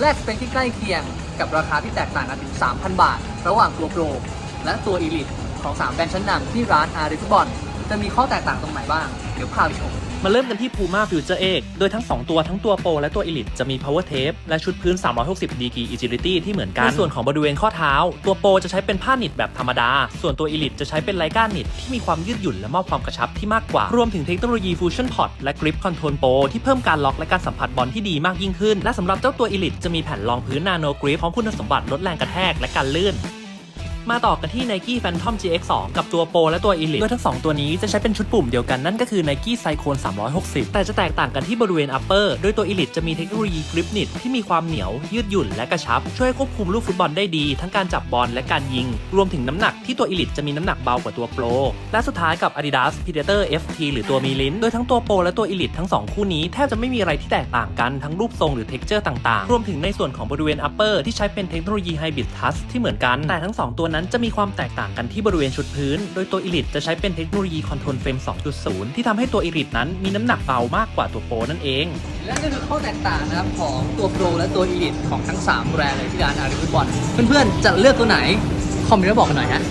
แลกสเปคที่ใกล้เคียงกับราคาที่แตกต่างกันถึง 3,000 บาท ระหว่างตัวโปรและตัวอีลิทของ 3 แบรนด์ชั้นนำที่ร้านอาริฟุตบอลจะมีข้อแตกต่างตรงไหนบ้าง ดี๋ยวพาไปชมมาเริ่มกันที่ Puma Future X โดยทั้ง 2 ตัวทั้งตัวโปรและตัว Elite จะมี Power Tape และชุดพื้น 360 degree Agility ที่เหมือนกัน ในส่วนของบริเวณข้อเท้า ตัวโปรจะใช้เป็นผ้าหนิดแบบธรรมดา ส่วนตัว Elite จะใช้เป็นไลก้าหนิดที่มีความยืดหยุ่นและมอบความกระชับที่มากกว่า รวมถึงเทคโนโลยี Fusion Pod และ Grip Control Pro ที่เพิ่มการล็อกและการสัมผัสบอลที่ดีมากยิ่งขึ้น และสำหรับเจ้าตัว Elite จะมีแผ่นรองพื้น Nano Grip พร้อมคุณสมบัติลดแรงกระแทกและการลื่น มาต่อกันที่ Nike Phantom GX2 กับตัวโปรและตัว Elite โดยทั้ง 2 ตัวนี้จะใช้เป็นชุดปุ่มเดียวกันนั่นก็คือ Nike Cyclone 360 แต่จะแตกต่างกันที่บริเวณ upper โดยตัว Elite จะมีเทคโนโลยี Grip Knit ที่มีความเหนียว ยืดหยุ่นและกระชับ ช่วยควบคุมลูกฟุตบอลได้ดี ทั้งการจับบอลและการยิง รวมถึงน้ำหนักที่ตัว Elite จะมีน้ำหนักเบากว่าตัวโปรและสุดท้ายกับ Adidas Predator FT หรือตัวมีลิ้นโดยทั้งตัวโปรและตัว Elite ทั้งสองคู่นี้แทบจะไม่มีอะไรที่แตกต่างกันทั้งรูปทรงหรือ texture ต่างๆ รวมถึงในส่วนของบริเวณ upper ที่ใช้เป็นเทคโนโลยี Hybrid Touch ที่เหมือนกันแต่ทั้งสองตัวนั้นจะมีความแตกต่างกันที่บริเวณชุดพื้น โดยตัวอิลิทจะใช้เป็นเทคโนโลยีคอนโทรลเฟรม 2.0 ที่ทำให้ตัวอิลิทนั้นมีน้ำหนักเบามากกว่าตัวโปรนั่นเอง และนี่คือข้อแตกต่างนะครับของตัวโปรและตัวอิลิทของทั้ง3แบรนด์เลยที่ร้านอาริฟุตบอลเพื่อนๆจะเลือกตัวไหนคอมเมนต์มาบอกกันหน่อยฮะ